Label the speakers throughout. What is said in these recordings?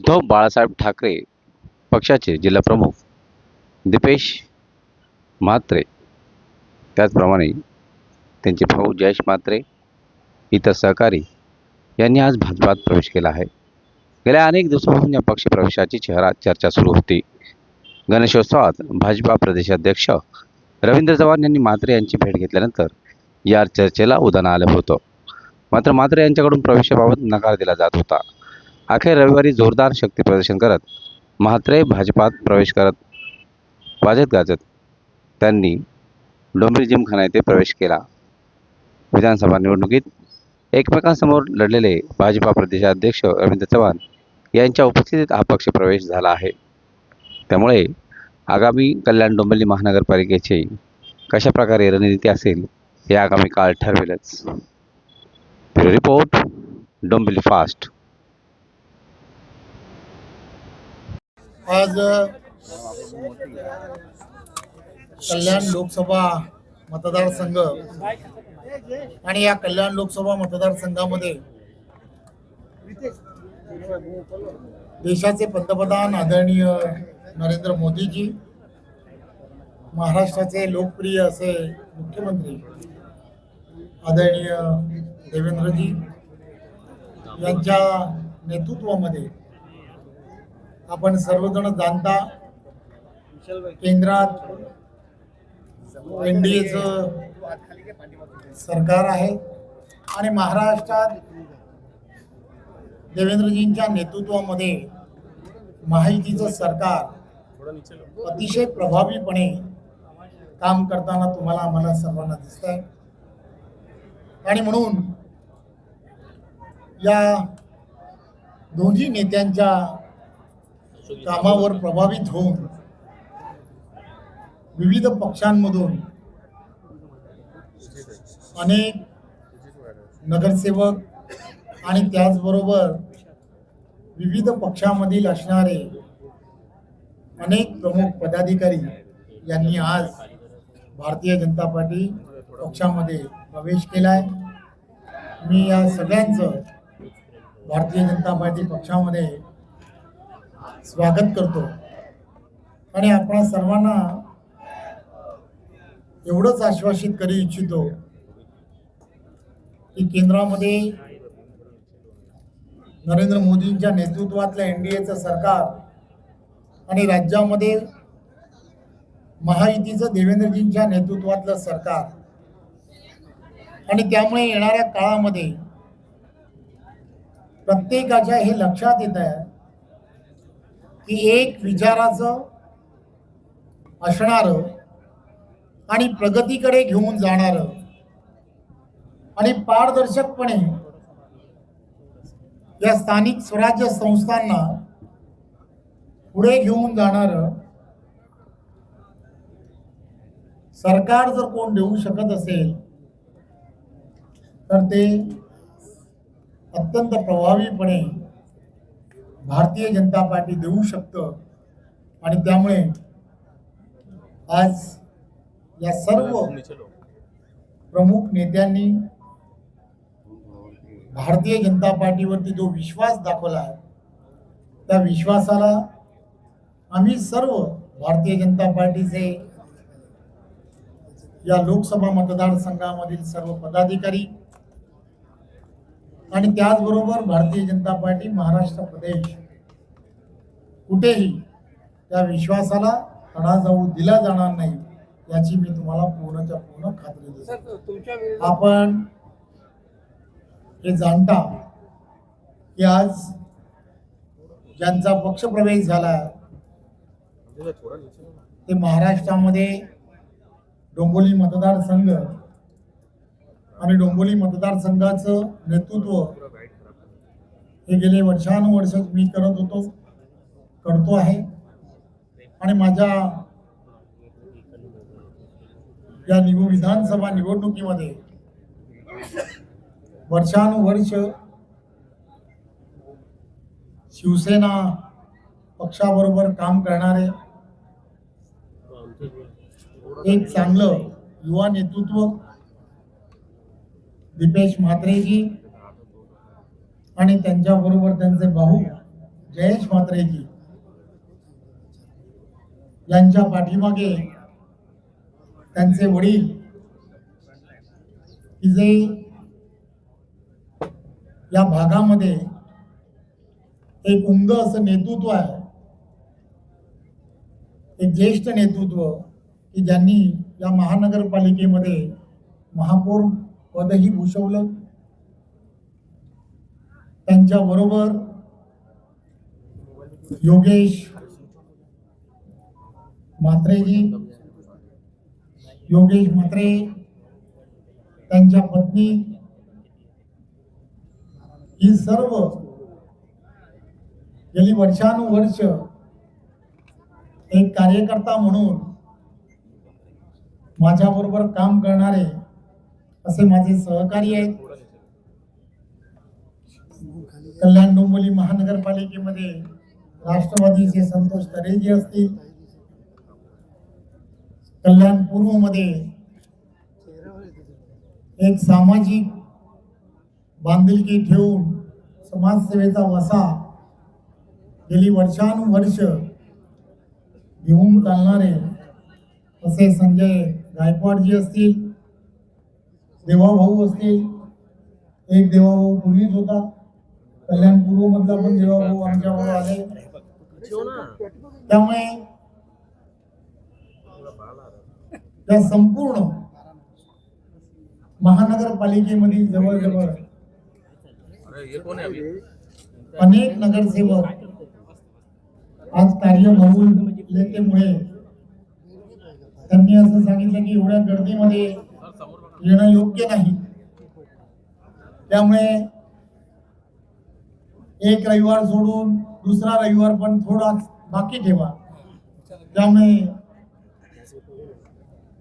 Speaker 1: उद्धव बाळासाहेब ठाकरे पक्षाचे जिल्हाप्रमुख दीपेश म्हात्रे. त्याचप्रमाणे त्यांचे भाऊ जयेश म्हात्रे इतर सहकारी यांनी आज भाजपात प्रवेश केला आहे. गेल्या अनेक दिवसांपासून या पक्षप्रवेशाची चेहरा चर्चा सुरू होती. गणेशोत्सवात भाजपा प्रदेशाध्यक्ष रवींद्र चव्हाण यांनी म्हात्रे यांची भेट घेतल्यानंतर या चर्चेला उदाहरण आलं होतं. मात्र म्हात्रे यांच्याकडून प्रवेशाबाबत नकार दिला जात होता. अखेर रविवारी जोरदार शक्ती प्रदर्शन करत म्हात्रे भाजपात प्रवेश करत वाजत गाजत त्यांनी डोंबरी जिमखाना येथे प्रवेश केला. विधानसभा निवडणुकीत एकमेकांसमोर लढलेले भाजपा प्रदेशाध्यक्ष रवींद्र चव्हाण यांच्या उपस्थितीत हा पक्ष प्रवेश झाला आहे. त्यामुळे आगामी कल्याण डोंबिवली महानगरपालिकेची कशा प्रकारे रणनीती असेल हे आगामी काळ ठरवेलच. Report Dombivli fast.
Speaker 2: आज कल्याण लोकसभा मतदारसंघ आणि या कल्याण लोकसभा मतदारसंघामध्ये देशाचे पंतप्रधान आदरणीय नरेंद्र मोदीजी महाराष्ट्राचे लोकप्रिय असे मुख्यमंत्री आदरणीय देवेंद्रजी यांच्या नेतृत्वामध्ये आपण सर्वजण जाणता केंद्रात एन डी सरकार आहे. आणि महाराष्ट्रात देवेंद्रजींच्या नेतृत्वामध्ये महायुतीचं सरकार अतिशय प्रभावीपणे काम करताना तुम्हाला आम्हाला सर्वांना दिसत आहे आणि म्हणून या दोन्ही नेत्यांच्या कामावर प्रभावित होऊन विविध पक्षांमधून अनेक नगरसेवक आणि त्याचबरोबर विविध पक्षामधील असणारे अनेक प्रमुख पदाधिकारी यांनी आज भारतीय जनता पार्टी पक्षामध्ये प्रवेश केला आहे मी या सगळ्यांचं भारतीय जनता पार्टी पक्षामध्ये स्वागत करतो. आणि आपण सर्वांना एवढंच आश्वासित करू इच्छितो की केंद्रामध्ये नरेंद्र मोदींच्या नेतृत्वातलं एन डी एचं सरकार आणि राज्यामध्ये महायुतीचं देवेंद्रजींच्या नेतृत्वातलं सरकार. आणि त्यामुळे येणाऱ्या काळामध्ये प्रत्येकाच्या हे लक्षात येत आहे की एक विचाराचं असणारं आणि प्रगतीकडे घेऊन जाणारं आणि पारदर्शकपणे या स्थानिक स्वराज्य संस्थांना पुढे घेऊन जाणारं सरकार जर कोण देऊ शकत असेल तर ते अत्यंत प्रभावीपणे भारतीय जनता पार्टी देऊ शकतं. आणि त्यामुळे आज या सर्व प्रमुख नेत्यांनी भारतीय जनता पार्टीवरती जो विश्वास दाखवला आहे त्या विश्वासाला आम्ही सर्व भारतीय जनता पार्टीचे या लोकसभा मतदारसंघामधील सर्व पदाधिकारी आणि त्याचबरोबर भारतीय जनता पार्टी महाराष्ट्र प्रदेश कुठेही त्या विश्वासाला तडा जाऊ दिला जाणार नाही याची मी तुम्हाला पूर्णच्या पूर्ण खात्री देतो. आपण हे जाणता की आज ज्यांचा पक्षप्रवेश झाला ते महाराष्ट्रामध्ये डोंबोली मतदारसंघ आणि डोंबोली मतदारसंघाचं नेतृत्व हे गेले वर्षानुवर्ष मी करत होतो करतो आहे. आणि माझ्या या निव विधानसभा निवडणुकीमध्ये वर्षानुवर्ष शिवसेना पक्षाबरोबर काम करणारे एक चांगलं युवा नेतृत्व दीपेश म्हात्रेजी आणि त्यांच्याबरोबर त्यांचे भाऊ जयेश म्हात्रेजी यांच्या पाठीमागे त्यांचे वडील की जे या भागामध्ये एक उमद असं नेतृत्व आहे. एक ज्येष्ठ नेतृत्व की ज्यांनी या महानगरपालिकेमध्ये महापौर पदही भूषवलं त्यांच्या बरोबर योगेश म्हात्रेजी योगेश म्हात्रे त्यांच्या पत्नी ही सर्व गेली वर्षानुवर्ष एक कार्यकर्ता म्हणून माझ्याबरोबर काम करणारे असे माझे सहकारी आहेत. कल्याण डोंबोली महानगरपालिकेमध्ये राष्ट्रवादीचे संतोष तरेजी असतील. कल्याण पूर्वमध्ये एक सामाजिक बांधिलकी ठेवून समाजसेवेचा वसा गेली वर्षानुवर्ष घेऊन चालणारे असे संजय गायकवाडजी असतील. देवाभाऊ असतील एक देवाभाऊ पूर्वीच होता. कल्याण पूर्व मधला पण देवाभाऊ आमच्यावर आले. त्यामुळे त्या संपूर्ण महानगरपालिकेमधील जवळजवळ अनेक नगरसेवक आज कार्यबहुल लेखेमुळे त्यांनी असं सांगितलं की एवढ्या गर्दीमध्ये येणं योग्य नाही. त्यामुळे एक रविवार सोडून दुसरा रविवार पण थोडा बाकी ठेवा. त्यामुळे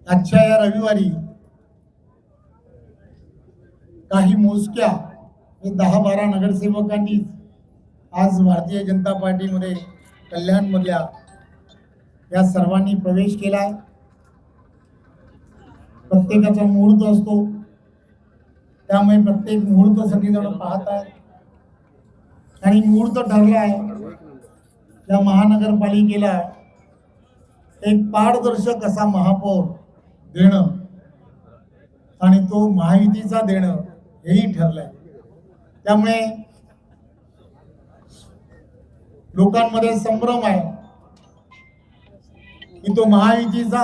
Speaker 2: आजच्या या रविवारी काही मोजक्या दहा बारा नगरसेवकांनी आज भारतीय जनता पार्टीमध्ये कल्याणमधल्या या सर्वांनी प्रवेश केला. प्रत्येकाचा मुहूर्त असतो. त्यामुळे प्रत्येक मुहूर्त सगळीजण पाहत आहेत आणि मुहूर्त ठरलाय त्या महानगरपालिकेला एक पारदर्शक असा महापौर देणं आणि तो महायुतीचा देणं हेही ठरलंय. त्यामुळे लोकांमध्ये संभ्रम आहे. की तो महायुतीचा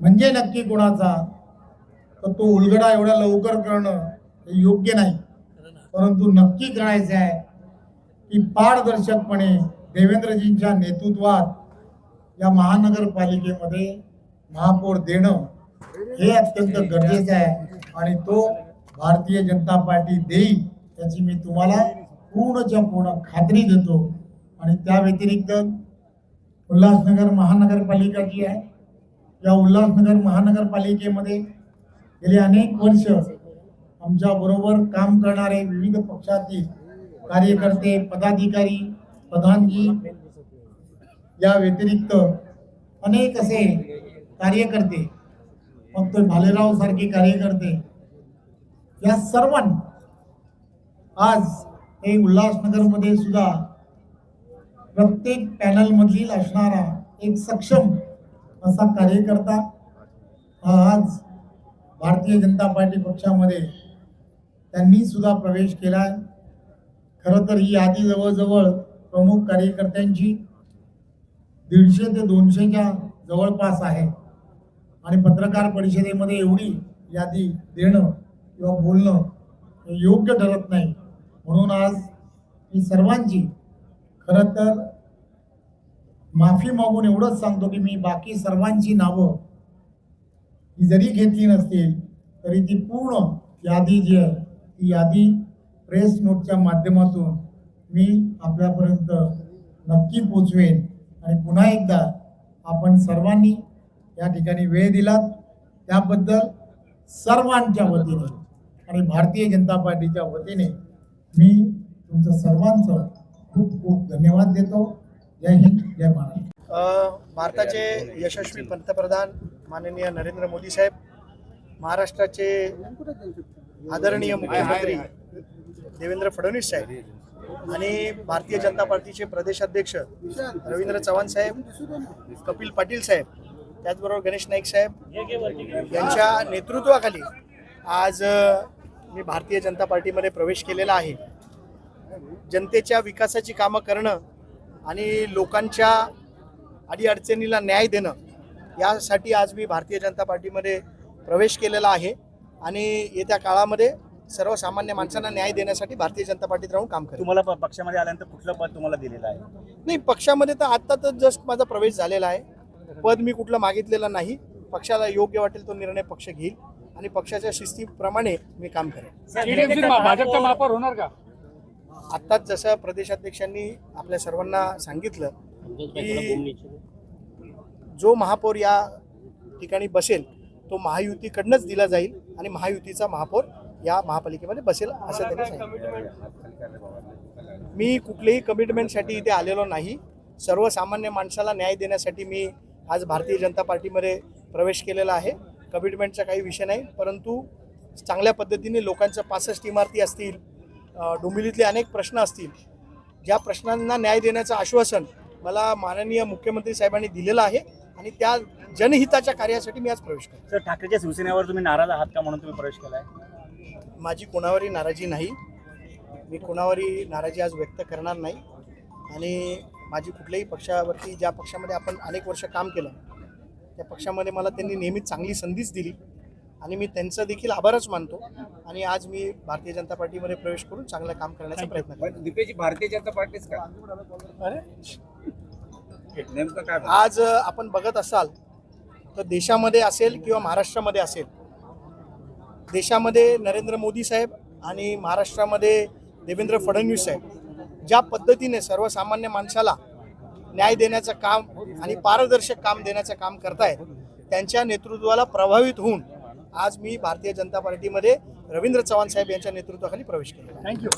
Speaker 2: म्हणजे नक्की कोणाचा? तर तो उलगडा एवढ्या लवकर करणं हे योग्य नाही. परंतु नक्की करायचं आहे की पारदर्शकपणे देवेंद्रजींच्या नेतृत्वात या महानगरपालिकेमध्ये महापौर देणं हे अत्यंत गरजेचं आहे आणि तो भारतीय जनता पार्टी देईल त्याची मी तुम्हाला पूर्णच्या पूर्ण खात्री देतो. आणि त्या व्यतिरिक्त उल्हासनगर महानगरपालिका जी आहे या उल्हासनगर महानगरपालिकेमध्ये गेली अनेक वर्ष आमच्या बरोबर काम करणारे विविध पक्षातील कार्यकर्ते पदाधिकारी प्रधानजी या व्यतिरिक्त अनेक असे कार्यकर्ते फक्त भालेराव सारखे कार्यकर्ते या सर्वांनी आज हे उल्हासनगरमध्ये सुद्धा प्रत्येक पॅनलमधील असणारा एक सक्षम असा कार्यकर्ता हा आज भारतीय जनता पार्टी पक्षामध्ये त्यांनी सुद्धा प्रवेश केला खरं तर ही यादी जवळजवळ प्रमुख कार्यकर्त्यांची दीडशे ते दोनशेच्या जवळपास आहे. आणि पत्रकार परिषदेमध्ये एवढी यादी देणं किंवा बोलणं हे योग्य ठरत नाही. म्हणून आज मी सर्वांची खरं तर माफी मागून एवढंच सांगतो की मी बाकी सर्वांची नावं ही जरी घेतली नसतील तरी ती पूर्ण यादी जी आहे ती यादी प्रेस नोटच्या माध्यमातून मी आपल्यापर्यंत नक्की पोचवेन. आणि पुन्हा एकदा आपण सर्वांनी या ठिकाणी वेळ दिलात. त्याबद्दल सर्वांच्या वतीने आणि भारतीय जनता पार्टीच्या वतीने मी तुमचं सर्वांचं खूप खूप धन्यवाद देतो. जय हिंद. जय महाराष्ट्र
Speaker 3: भारताचे यशस्वी पंतप्रधान माननीय नरेंद्र मोदी साहेब महाराष्ट्राचे आदरणीय मुख्यमंत्री देवेंद्र फडणवीस साहेब आणि भारतीय जनता पार्टीचे प्रदेशाध्यक्ष रवींद्र चव्हाण साहेब कपिल पाटील साहेब त्याचबरोबर गणेश नाईक साहेब यांच्या नेतृत्वाखाली आज मी भारतीय जनता पार्टीमध्ये प्रवेश केलेला आहे. जनतेच्या विकासाची कामं करणं आणि लोकांच्या अडीअडचणीला न्याय देणं यासाठी आज मी भारतीय जनता पार्टीमध्ये प्रवेश केलेला आहे. आणि येत्या काळामध्ये सर्वसामान्य माणसांना न्याय देण्यासाठी भारतीय जनता पार्टीत राहून काम करेल.
Speaker 4: तुम्हाला प- पक्षामध्ये आल्यानंतर कुठलं पद तुम्हाला दिलेलं आहे?
Speaker 3: नाही पक्षामध्ये तर आत्ता तर जस्ट माझा प्रवेश झालेला आहे. पद मी कुठलं मागितलेलं नाही. पक्षाला योग्य वाटेल तो निर्णय पक्ष घेईल. आणि पक्षाच्या शिस्तीप्रमाणे मी काम करेन.
Speaker 5: भाजपचा महापौर होणार का?
Speaker 3: आत्ताच जसं प्रदेशाध्यक्षांनी आपल्या सर्वांना सांगितलं की जो महापौर या ठिकाणी बसेल तो महायुतीकडनंच दिला जाईल आणि महायुतीचा महापौर या महापालिकेमध्ये बसेल असं त्यांनी सांगितलं. मी कुठल्याही कमिटमेंटसाठी इथे आलेलो नाही. सर्वसामान्य माणसाला न्याय देण्यासाठी मी आज भारतीय जनता पार्टीमध्ये प्रवेश केलेला आहे. कमिटमेंटचा काही विषय नाही परंतु चांगल्या पद्धतीने लोकांचं पासष्ट इमारती असतील डोंबिवलीतले अनेक प्रश्न असतील. ज्या प्रश्नांना न्याय देण्याचं आश्वासन मला माननीय मुख्यमंत्री साहेबांनी दिलेलं आहे आणि त्या जनहिताच्या कार्यासाठी मी आज प्रवेश करतो
Speaker 4: सर ठाकरेच्या शिवसेनेवर तुम्ही नाराज आहात का म्हणून तुम्ही प्रवेश केलाय?
Speaker 3: माझी कोणावरही नाराजी नाही. मी कोणावरही नाराजी आज व्यक्त करणार नाही. आणि माझी कुठल्याही पक्षावरती ज्या पक्षामध्ये आपण अनेक वर्ष काम केलं त्या पक्षामध्ये मला त्यांनी नेहमीच चांगली संधीच दिली. आणि मी त्यांचं देखील आभारच मानतो. आणि आज मी भारतीय जनता पार्टीमध्ये प्रवेश करून चांगलं काम करण्याचा प्रयत्न करतो.
Speaker 6: भारतीय जनता पार्टीच का?
Speaker 3: अरे?
Speaker 6: नेमकं काय
Speaker 3: आज आपण बघत असाल तर देशामध्ये असेल किंवा महाराष्ट्रामध्ये असेल देशामध्ये नरेंद्र मोदी साहेब आणि महाराष्ट्रामध्ये देवेंद्र फडणवीस साहेब ज्या पद्धतीने सर्वसामान्य माणसाला न्याय देण्याचं काम आणि पारदर्शक काम देण्याचं काम करतायत त्यांच्या नेतृत्वाला प्रभावित होऊन आज मी भारतीय जनता पार्टीमध्ये रवींद्र चव्हाण साहेब यांच्या नेतृत्वाखाली प्रवेश केला
Speaker 5: थँक्यू